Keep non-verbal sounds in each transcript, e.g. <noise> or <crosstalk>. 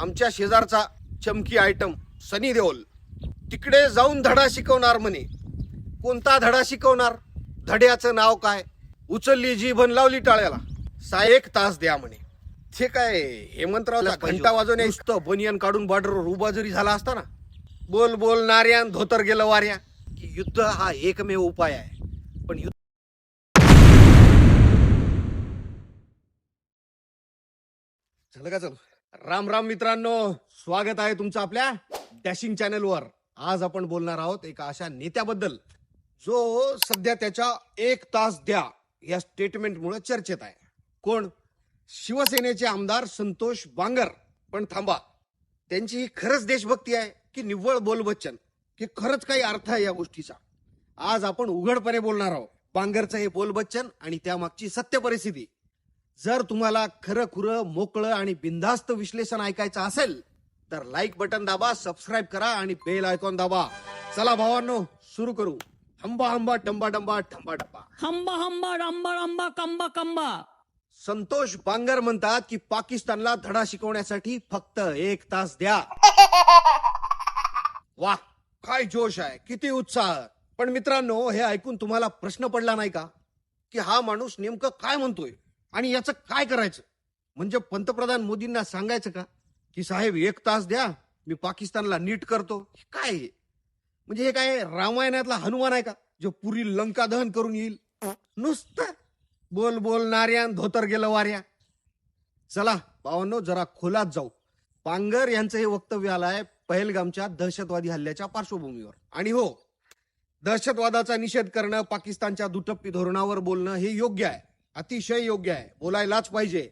आमच्या शेजारचा चमकी आयटम सनी देओल. तिकडे जाऊन धडा शिकवणार म्हणे. कोणता धडा शिकवणार? धड्याचं नाव काय? उचलली जी भन लावली टाळ्याला. सा एक तास द्या म्हणे. ते काय हेमंतरावला घंटा वाजवण्या नुसतं बनियन काढून बॉर्डरवर उभा जरी झाला असता ना. बोल बोल नार्यान धोतर गेलं वाऱ्या. की युद्ध हा एकमेव उपाय आहे. पण युद्ध झालं का चल? राम राम मित्रांनो स्वागत आहे तुमचं आपल्या डॅशिंग चॅनेलवर. आज आपण बोलणार आहोत एका अशा नेत्याबद्दल जो सध्या त्याच्या एक तास द्या या स्टेटमेंटमुळे चर्चेत आहे. कोण? शिवसेनेचे आमदार संतोष बांगर. पण थांबा त्यांची ही खरंच देशभक्ती आहे की निव्वळ बोलबच्चन? की खरंच काही अर्थ आहे या गोष्टीचा? आज आपण उघडपणे बोलणार आहोत. बांगरचं हे बोलबच्चन आणि त्यामागची सत्य परिस्थिती. जर तुम्हाला खरं खुरं मोकळं आणि बिनधास्त विश्लेषण ऐकायचं असेल तर लाईक बटन दाबा सबस्क्राईब करा आणि बेल आयकॉन दाबा. चला भावांनो सुरू करू. हंबा हंबा टंबा डंबा ठंबा डंबा. हंबा हंबा रंबा रंबा कंबा कंबा. संतोष बांगर म्हणतात की पाकिस्तानला धडा शिकवण्यासाठी फक्त एक तास द्या. वा काय जोश आहे किती उत्साह. पण मित्रांनो हे ऐकून तुम्हाला प्रश्न पडला नाही का? की हा माणूस नेमकं काय म्हणतोय? आणि याचं काय करायचं? म्हणजे पंतप्रधान मोदींना सांगायचं का? की साहेब एक तास द्या मी पाकिस्तानला नीट करतो. हे काय आहे? म्हणजे हे काय रामायणातला हनुमान आहे का? जो पुरी लंका दहन करून येईल. नुसतं बोल बोल नार्यान धोतर गेलं वार्या चला भावांनो जरा खोलात जाऊ. पांगर यांचं हे वक्तव्य आलंय पहलगामच्या दहशतवादी हल्ल्याच्या पार्श्वभूमीवर. आणि हो दहशतवादाचा निषेध करणं पाकिस्तानच्या दुटप्पी धोरणावर बोलणं हे योग्य आहे. अतिशय योग्य आहे. बोलायलाच पाहिजे.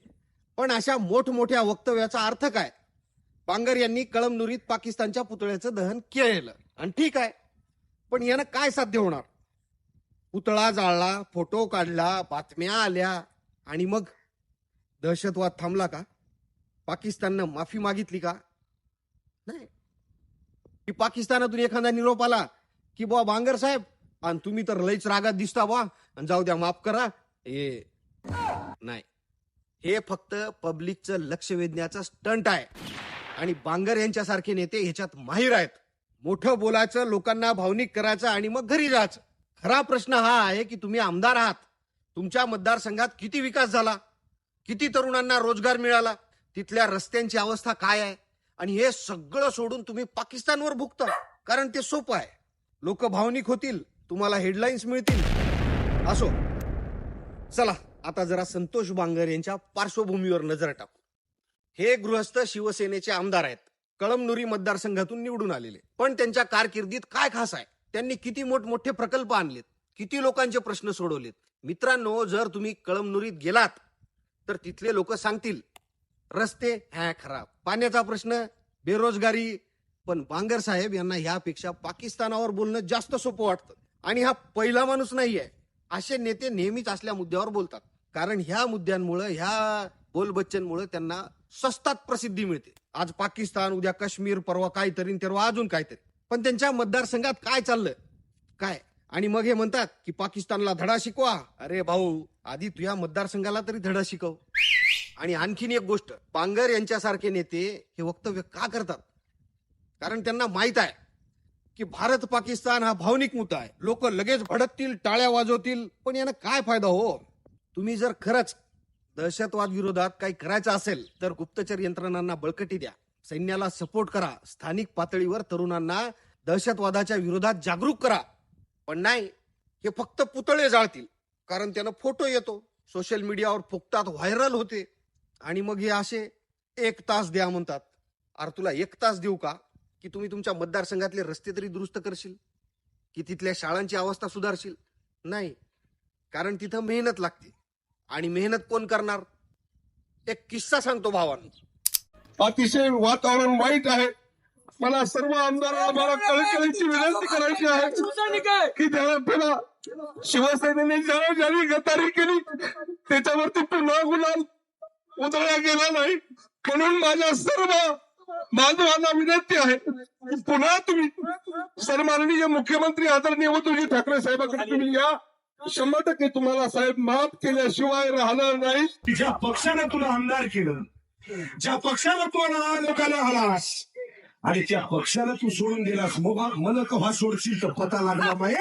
पण अशा मोठमोठ्या वक्तव्याचा अर्थ काय? बांगर यांनी कळमनुरीत पाकिस्तानच्या पुतळ्याचं दहन केलं. आणि ठीक आहे. पण यानं काय साध्य होणार? पुतळा जाळला फोटो काढला बातम्या आल्या. आणि मग? दहशतवाद थांबला का? पाकिस्ताननं माफी मागितली का? नाही. की पाकिस्तानातून एखादा निरोप आला की बुवा बांगर साहेब आणि तुम्ही तर लईच रागात दिसता बुवा. आणि जाऊ द्या माफ करा. हे नाही. हे फक्त पब्लिकचं लक्ष वेधण्याचं स्टंट आहे. आणि बांगर यांच्यासारखे नेते ह्याच्यात माहीर आहेत. मोठं बोलायचं लोकांना भावनिक करायचं आणि मग घरी जायचं. खरा प्रश्न हा आहे की तुम्ही आमदार आहात. तुमच्या मतदारसंघात किती विकास झाला? किती तरुणांना रोजगार मिळाला? तिथल्या रस्त्यांची अवस्था काय आहे? आणि हे सगळं सोडून तुम्ही पाकिस्तानवर भुगता. कारण ते सोपं आहे. लोक भावनिक होतील तुम्हाला हेडलाईन्स मिळतील. असो. चला. आता जरा संतोष बांगर यांच्या पार्श्वभूमीवर नजर टाकू. हे गृहस्थ शिवसेनेचे आमदार आहेत. कळमनुरी मतदारसंघातून निवडून आलेले. पण त्यांच्या कारकिर्दीत काय खास आहे? त्यांनी किती मोठमोठे प्रकल्प आणलेत? किती लोकांचे प्रश्न सोडवलेत? मित्रांनो जर तुम्ही कळमनुरीत गेलात तर तिथले लोक सांगतील रस्ते ह्या खराब. पाण्याचा प्रश्न बेरोजगारी. पण बांगर साहेब यांना ह्यापेक्षा पाकिस्तानावर बोलणं जास्त सोपं वाटतं. आणि हा पहिला माणूस नाहीये. असे नेते नेहमीच असल्या मुद्द्यावर बोलतात. कारण ह्या मुद्द्यांमुळे ह्या बोल बच्चनमुळे त्यांना स्वस्तात प्रसिद्धी मिळते. आज पाकिस्तान उद्या काश्मीर परवा काहीतरी तेव्हा अजून काहीतरी. पण त्यांच्या मतदारसंघात काय चाललं काय? आणि मग हे म्हणतात की पाकिस्तानला धडा शिकवा. अरे भाऊ आधी तुझ्या मतदारसंघाला तरी धडा शिकव. आणि आणखीन एक गोष्ट पांगर यांच्यासारखे नेते हे वक्तव्य का करतात? कारण त्यांना माहीत आहे की भारत पाकिस्तान हा भावनिक मुद्दा आहे. लोक लगेच भडकतील टाळ्या वाजवतील पण यानं काय फायदा हो? तुम्ही जर खरंच दहशतवाद विरोधात काही करायचं असेल तर गुप्तचर यंत्रणांना बळकटी द्या. सैन्याला सपोर्ट करा. स्थानिक पातळीवर तरुणांना दहशतवादाच्या विरोधात जागरूक करा. पण नाही हे फक्त पुतळे जाळतील कारण त्यानं फोटो येतो. सोशल मीडियावर फुकतात व्हायरल होते. आणि मग हे असे एक तास द्या म्हणतात. अरे तुला एक तास देऊ का? की तुम्ही तुमच्या मतदारसंघातले रस्ते तरी दुरुस्त करशील? की तिथल्या शाळांची अवस्था सुधारशील? नाही कारण तिथं मेहनत लागते. आणि मेहनत कोण करणार? एक किस्सा सांगतो भावांनो अतिशय वातावरण वाईट आहे. मला सर्व आमदारांना मला कळकळीची विनंती करायची आहे की त्याला शिवसेनेने ज्याला ज्याने गद्दारी केली त्याच्यावरती पुन्हा गुलाल उधळला गेला नाही. म्हणून माझ्या सर्व बांधवांना विनंती आहे की पुन्हा तुम्ही सन्माननीय मुख्यमंत्री आदरणीय उद्धवजी ठाकरे साहेबांकडे तुम्ही या. शंभर टक्के तुम्हाला साहेब माफ केल्याशिवाय राहणार नाही. ज्या पक्षाने तुला आमदार केलं ज्या पक्षाला तू लोकांना आलास आणि त्या पक्षाला तू सोडून दिलास मग मला कव्हा सोडशील तर पता लागला नाही.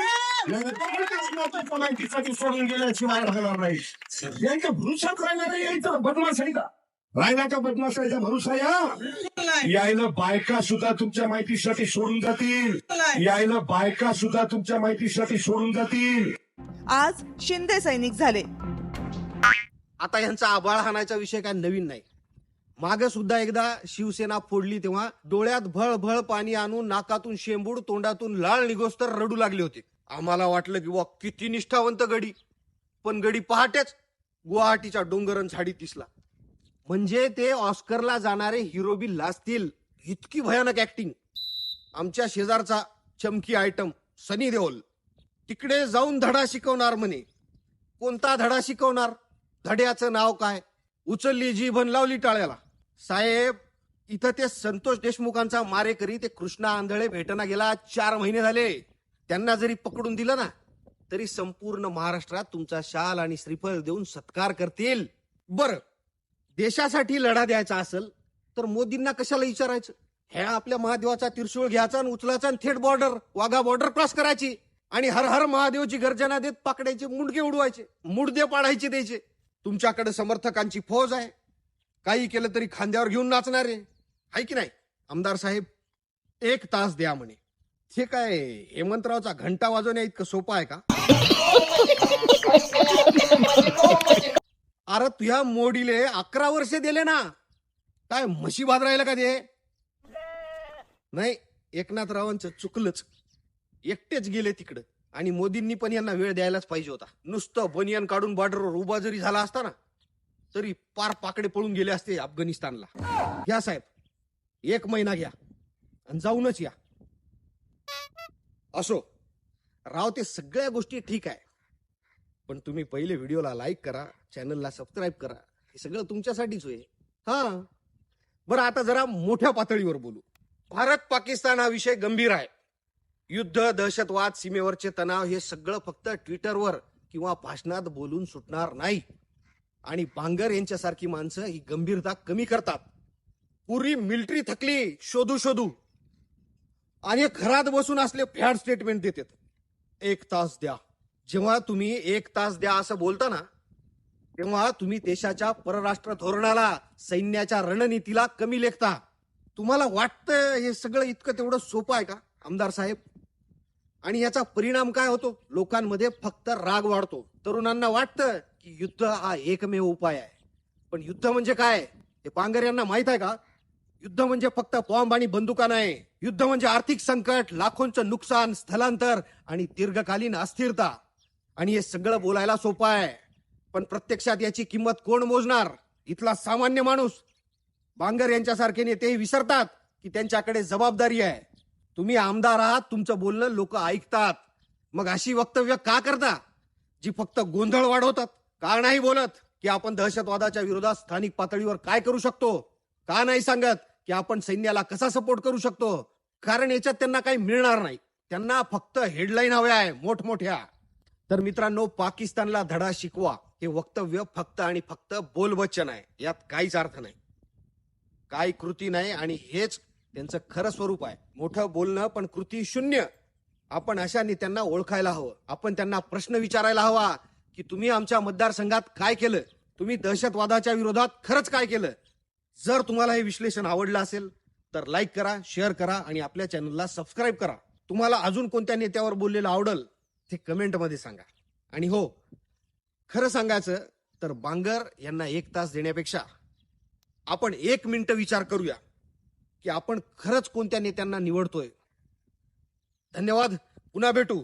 सोडून गेल्याशिवाय राहणार नाही. यांच्या भरोशात राहणार आहे यायचा बदमाश आहे का? राहिला का बदमाशाचा भरोसा या? यायला बायका सुद्धा तुमच्या माहितीसाठी सोडून जातील. यायला बायका सुद्धा तुमच्या माहितीसाठी सोडून जातील. आज शिंदे सैनिक झाले. आता यांचा आबाळ हाणायचा विषय काय नवीन नाही. माग सुद्धा एकदा शिवसेना फोडली तेव्हा डोळ्यात भळभळ पाणी आणून नाकातून शेंबूड तोंडातून लाळ निघोस्तर रडू लागले होते. आम्हाला वाटलं की वा किती निष्ठावंत गडी. पण गडी पहाटेच गुवाहाटीच्या डोंगरन झाडीत दिसला. म्हणजे ते ऑस्करला जाणारे हिरो बी लाजतील. इतकी भयानक ऍक्टिंग आमच्या शेजारचा चमकी आयटम सनी देओल. तिकडे जाऊन धडा शिकवणार म्हणे. कोणता धडा शिकवणार? धड्याचं नाव काय? उचलली जीभन लावली टाळ्याला. साहेब इथं ते संतोष देशमुखांचा मारेकरी ते कृष्णा आंधळे भेटना गेला चार महिने झाले. त्यांना जरी पकडून दिलं ना तरी संपूर्ण महाराष्ट्रात तुमचा शाल आणि श्रीफळ देऊन सत्कार करतील. बर देशासाठी लढा द्यायचा असेल तर मोदींना कशाला विचारायचं? ह्या आपल्या महादेवाचा त्रिशूळ घ्यायचा आणि उचलायचा थेट बॉर्डर वाघा बॉर्डर क्रॉस करायची. आणि हर हर महादेवची गर्जना देत पाकड्याचे मुंडके उडवायचे मुडदे पाडायचे द्यायचे तुमच्याकडे समर्थकांची फौज आहे. काही केलं तरी खांद्यावर घेऊन नाचणारे. आहे की नाही? आमदार साहेब एक तास द्या म्हणे. हे काय हेमंतरावचा घंटा वाजवण्या इतकं सोपं आहे का? <laughs> अरे तुझ्या मोडीले अकरा वर्ष दिले ना. काय म्हशी बाद राहिलं का ते? नाही एकनाथरावांचं चुकलंच. एकटेच गेले तिकडं. आणि मोदींनी पण यांना वेळ द्यायलाच पाहिजे होता. नुसतं बनियान काढून बॉर्डरवर उभा जरी झाला असता ना तरी पार पाकडे पळून गेले असते अफगाणिस्तानला. या साहेब एक महिना घ्या आणि जाऊनच या. असो राव ते सगळ्या गोष्टी ठीक आहे. पण तुम्ही पहिले व्हिडिओला लाईक करा चॅनलला सबस्क्राईब करा. हे सगळं तुमच्यासाठीच होय हा. बरं आता जरा मोठ्या पातळीवर बोलू. भारत पाकिस्तान हा विषय गंभीर आहे. युद्ध दहशतवाद सीमेवरचे तणाव हे सगळं फक्त ट्विटरवर किंवा भाषणात बोलून सुटणार नाही. आणि बांगर यांच्यासारखी माणसं ही गंभीरता कमी करतात. पूर्वी मिलिटरी थकली शोधू शोधू. आणि घरात बसून असले फॅड स्टेटमेंट देतात. एक तास द्या. जेव्हा तुम्ही एक तास द्या असं बोलता ना तेव्हा तुम्ही देशाच्या परराष्ट्र धोरणाला सैन्याच्या रणनीतीला कमी लेखता. तुम्हाला वाटतं हे सगळं इतकं तेवढं सोपं आहे का? आमदार साहेब आणि याचा परिणाम काय होतो? लोकांमध्ये फक्त राग वाढतो. तरुणांना वाटतं की युद्ध हा एकमेव उपाय आहे. पण युद्ध म्हणजे काय? हे पांगर यांना माहीत आहे का? युद्ध म्हणजे फक्त बॉम्ब आणि बंदुका नाही. युद्ध म्हणजे आर्थिक संकट लाखोंचं नुकसान स्थलांतर आणि दीर्घकालीन अस्थिरता. आणि हे सगळं बोलायला सोपं आहे. पण प्रत्यक्षात याची किंमत कोण मोजणार? इथला सामान्य माणूस. बांगर यांच्यासारखे नेते विसरतात की त्यांच्याकडे जबाबदारी आहे. तुम्ही आमदार आहात तुमचं बोलणं लोक ऐकतात. मग अशी वक्तव्य का करता? जी फक्त गोंधळ वाढवतात. का नाही बोलत? की आपण दहशतवादाच्या विरोधात स्थानिक पातळीवर काय करू शकतो? का नाही सांगत की आपण सैन्याला कसा सपोर्ट करू शकतो? कारण याच्यात त्यांना काही मिळणार नाही. त्यांना फक्त हेडलाईन हव्या आहे मोठमोठ्या. तर मित्रांनो पाकिस्तानला धडा शिकवा. हे वक्तव्य फक्त आणि फक्त बोलवचन आहे. यात काहीच अर्थ नाही. काही कृती नाही आणि हेच त्यांचं खरं स्वरूप आहे. मोठं बोलणं पण कृती शून्य. आपण अशा नेत्यांना ओळखायला हवं. आपण त्यांना प्रश्न विचारायला हवा की तुम्ही आमच्या मतदारसंघात काय केलं? तुम्ही दहशतवादाच्या विरोधात खरंच काय केलं? जर तुम्हाला हे विश्लेषण आवडलं असेल तर लाईक करा शेअर करा आणि आपल्या चॅनलला सबस्क्राईब करा. तुम्हाला अजून कोणत्या नेत्यावर बोललेलं आवडल ते कमेंटमध्ये सांगा. आणि हो खरं सांगायचं तर बांगर यांना एक तास देण्यापेक्षा आपण एक मिनिट विचार करूया. की आपण खरंच कोणत्या नेत्यांना निवडतोय? धन्यवाद. पुन्हा भेटू.